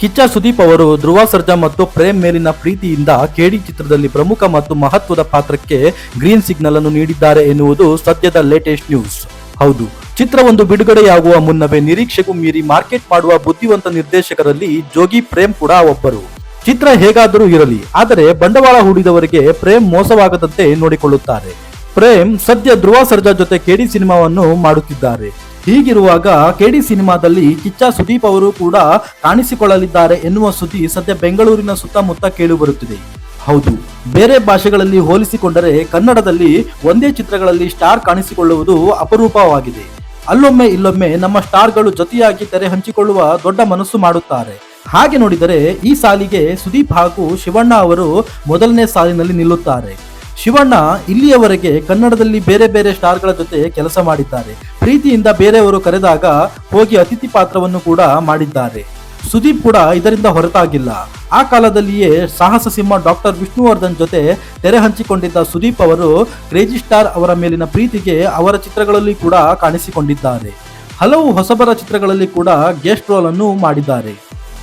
ಕಿಚ್ಚ ಸುದೀಪ್ ಅವರು ಧ್ರುವ ಸರ್ಜಾ ಮತ್ತು ಪ್ರೇಮ್ ಮೇಲಿನ ಪ್ರೀತಿಯಿಂದ ಕೆಡಿ ಚಿತ್ರದಲ್ಲಿ ಪ್ರಮುಖ ಮತ್ತು ಮಹತ್ವದ ಪಾತ್ರಕ್ಕೆ ಗ್ರೀನ್ ಸಿಗ್ನಲ್ ಅನ್ನು ನೀಡಿದ್ದಾರೆ ಎನ್ನುವುದು ಸದ್ಯದ ಲೇಟೆಸ್ಟ್ ನ್ಯೂಸ್. ಹೌದು, ಚಿತ್ರವೊಂದು ಬಿಡುಗಡೆಯಾಗುವ ಮುನ್ನವೇ ನಿರೀಕ್ಷೆಗೂ ಮೀರಿ ಮಾರ್ಕೆಟ್ ಮಾಡುವ ಬುದ್ಧಿವಂತ ನಿರ್ದೇಶಕರಲ್ಲಿ ಜೋಗಿ ಪ್ರೇಮ್ ಕೂಡ ಒಬ್ಬರು. ಚಿತ್ರ ಹೇಗಾದರೂ ಇರಲಿ, ಆದರೆ ಬಂಡವಾಳ ಹೂಡಿದವರಿಗೆ ಪ್ರೇಮ್ ಮೋಸವಾಗದಂತೆ ನೋಡಿಕೊಳ್ಳುತ್ತಾರೆ. ಪ್ರೇಮ್ ಸದ್ಯ ಧ್ರುವ ಸರ್ಜಾ ಜೊತೆ ಕೆಡಿ ಸಿನಿಮಾವನ್ನು ಮಾಡುತ್ತಿದ್ದಾರೆ. ಹೀಗಿರುವಾಗ ಕೆಡಿ ಸಿನಿಮಾದಲ್ಲಿ ಕಿಚ್ಚ ಸುದೀಪ್ ಅವರು ಕೂಡ ಕಾಣಿಸಿಕೊಳ್ಳಲಿದ್ದಾರೆ ಎನ್ನುವ ಸುದ್ದಿ ಸದ್ಯ ಬೆಂಗಳೂರಿನ ಸುತ್ತಮುತ್ತ ಕೇಳಿಬರುತ್ತಿದೆ ಹೌದು, ಬೇರೆ ಭಾಷೆಗಳಲ್ಲಿ ಹೋಲಿಸಿಕೊಂಡರೆ ಕನ್ನಡದಲ್ಲಿ ಒಂದೇ ಚಿತ್ರಗಳಲ್ಲಿ ಸ್ಟಾರ್ ಕಾಣಿಸಿಕೊಳ್ಳುವುದು ಅಪರೂಪವಾಗಿದೆ. ಅಲ್ಲೊಮ್ಮೆ ಇಲ್ಲೊಮ್ಮೆ ನಮ್ಮ ಸ್ಟಾರ್ಗಳು ಜೊತೆಯಾಗಿ ತೆರೆ ಹಂಚಿಕೊಳ್ಳುವ ದೊಡ್ಡ ಮನಸ್ಸು ಮಾಡುತ್ತಾರೆ. ಹಾಗೆ ನೋಡಿದರೆ ಈ ಸಾಲಿಗೆ ಸುದೀಪ್ ಹಾಗೂ ಶಿವಣ್ಣ ಅವರು ಮೊದಲನೇ ಸಾಲಿನಲ್ಲಿ ನಿಲ್ಲುತ್ತಾರೆ. ಶಿವಣ್ಣ ಇಲ್ಲಿಯವರೆಗೆ ಕನ್ನಡದಲ್ಲಿ ಬೇರೆ ಬೇರೆ ಸ್ಟಾರ್ಗಳ ಜೊತೆ ಕೆಲಸ ಮಾಡಿದ್ದಾರೆ. ಪ್ರೀತಿಯಿಂದ ಬೇರೆಯವರು ಕರೆದಾಗ ಹೋಗಿ ಅತಿಥಿ ಪಾತ್ರವನ್ನು ಕೂಡ ಮಾಡಿದ್ದಾರೆ. ಸುದೀಪ್ ಕೂಡ ಇದರಿಂದ ಹೊರತಾಗಿಲ್ಲ. ಆ ಕಾಲದಲ್ಲಿಯೇ ಸಾಹಸ ಸಿಂಹ ಡಾಕ್ಟರ್ ವಿಷ್ಣುವರ್ಧನ್ ಜೊತೆ ತೆರೆ ಹಂಚಿಕೊಂಡಿದ್ದ ಸುದೀಪ್ ಅವರು ಕ್ರೇಜಿ ಸ್ಟಾರ್ ಅವರ ಮೇಲಿನ ಪ್ರೀತಿಗೆ ಅವರ ಚಿತ್ರಗಳಲ್ಲಿ ಕೂಡ ಕಾಣಿಸಿಕೊಂಡಿದ್ದಾರೆ. ಹಲವು ಹೊಸಬರ ಚಿತ್ರಗಳಲ್ಲಿ ಕೂಡ ಗೆಸ್ಟ್ ರೋಲ್ ಅನ್ನು ಮಾಡಿದ್ದಾರೆ.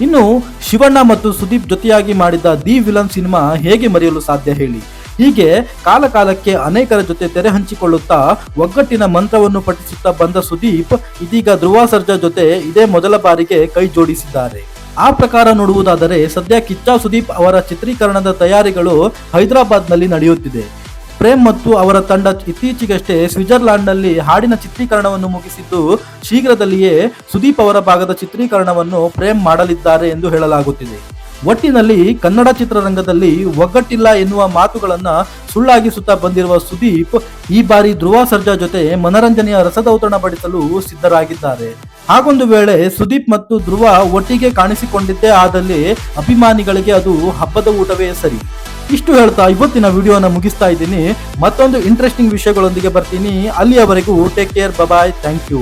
ಇನ್ನು ಶಿವಣ್ಣ ಮತ್ತು ಸುದೀಪ್ ಜೊತೆಯಾಗಿ ಮಾಡಿದ ದಿ ವಿಲನ್ ಸಿನಿಮಾ ಹೇಗೆ ಮರೆಯಲು ಸಾಧ್ಯ ಹೇಳಿ. ಹೀಗೆ ಕಾಲಕಾಲಕ್ಕೆ ಅನೇಕರ ಜೊತೆ ತೆರೆ ಹಂಚಿಕೊಳ್ಳುತ್ತಾ ಒಗ್ಗಟ್ಟಿನ ಮಂತ್ರವನ್ನು ಪಠಿಸುತ್ತಾ ಬಂದ ಸುದೀಪ್ ಇದೀಗ ಧ್ರುವ ಸರ್ಜಾ ಜೊತೆ ಇದೇ ಮೊದಲ ಬಾರಿಗೆ ಕೈ ಜೋಡಿಸಿದ್ದಾರೆ. ಆ ಪ್ರಕಾರ ನೋಡುವುದಾದರೆ ಸದ್ಯ ಕಿಚ್ಚ ಸುದೀಪ್ ಅವರ ಚಿತ್ರೀಕರಣದ ತಯಾರಿಗಳು ಹೈದರಾಬಾದ್ನಲ್ಲಿ ನಡೆಯುತ್ತಿದೆ. ಪ್ರೇಮ್ ಮತ್ತು ಅವರ ತಂಡ ಇತ್ತೀಚೆಗಷ್ಟೇ ಸ್ವಿಟ್ಜರ್ಲ್ಯಾಂಡ್ನಲ್ಲಿ ಹಾಡಿನ ಚಿತ್ರೀಕರಣವನ್ನು ಮುಗಿಸಿದ್ದು, ಶೀಘ್ರದಲ್ಲಿಯೇ ಸುದೀಪ್ ಅವರ ಭಾಗದ ಚಿತ್ರೀಕರಣವನ್ನು ಪ್ರೇಮ್ ಮಾಡಲಿದ್ದಾರೆ ಎಂದು ಹೇಳಲಾಗುತ್ತಿದೆ. ಒಟ್ಟಿನಲ್ಲಿ ಕನ್ನಡ ಚಿತ್ರರಂಗದಲ್ಲಿ ಒಗ್ಗಟ್ಟಿಲ್ಲ ಎನ್ನುವ ಮಾತುಗಳನ್ನ ಸುಳ್ಳಾಗಿಸುತ್ತಾ ಬಂದಿರುವ ಸುದೀಪ್ ಈ ಬಾರಿ ಧ್ರುವ ಸರ್ಜಾ ಜೊತೆ ಮನರಂಜನೆಯ ರಸದೌತಣ ಪಡಿಸಲು ಸಿದ್ಧರಾಗಿದ್ದಾರೆ. ಹಾಗೊಂದು ವೇಳೆ ಸುದೀಪ್ ಮತ್ತು ಧ್ರುವ ಒಟ್ಟಿಗೆ ಕಾಣಿಸಿಕೊಂಡಿದ್ದೇ ಆದಲ್ಲಿ ಅಭಿಮಾನಿಗಳಿಗೆ ಅದು ಹಬ್ಬದ ಊಟವೇ ಸರಿ. ಇಷ್ಟು ಹೇಳ್ತಾ ಇವತ್ತಿನ ವಿಡಿಯೋನ ಮುಗಿಸ್ತಾ ಇದ್ದೀನಿ. ಮತ್ತೊಂದು ಇಂಟ್ರೆಸ್ಟಿಂಗ್ ವಿಷಯಗಳೊಂದಿಗೆ ಬರ್ತೀನಿ. ಅಲ್ಲಿಯವರೆಗೂ take care bye bye thank you